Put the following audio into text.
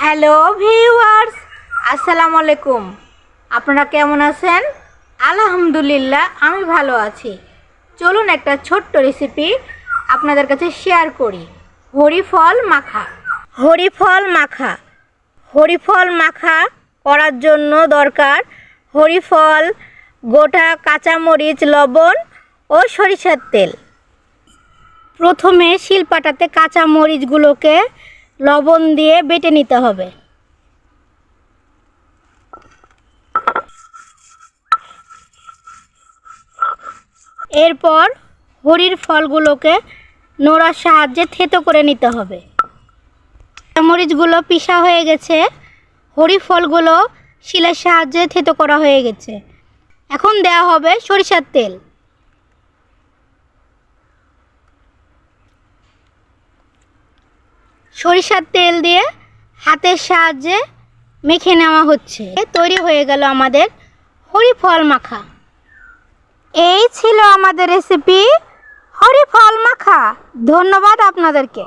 Hello viewers, আসসালামু আলাইকুম। আপনারা কেমন আছেন? আলহামদুলিল্লাহ, আমি ভালো আছি। চলুন একটা ছোট্ট রেসিপি আপনাদের কাছে শেয়ার করি। হরিফল মাখা। হরিফল মাখা। হরিফল মাখা করার জন্য দরকার হরিফল, গোটা কাঁচামরিচ, লবণ ও সরিষার তেল। প্রথমে শিলপাটাতে কাঁচা মরিচগুলোকে লবণ দিয়ে বেটে নিতে হবে। এরপর হরির ফলগুলোকে নোড়ার সাহায্যে থেতো করে নিতে হবে। মরিচগুলো পিসা হয়ে গেছে। হরি ফলগুলো শিলের সাহায্যে থেতো করা হয়ে গেছে। এখন দেওয়া হবে সরিষার তেল। সরিষার তেল দিয়ে হাতের সাহায্যে মেখে নেওয়া হচ্ছে। তৈরি হয়ে গেল আমাদের হরি ফল মাখা। এই ছিল আমাদের রেসিপি হরি ফল মাখা। ধন্যবাদ আপনাদেরকে।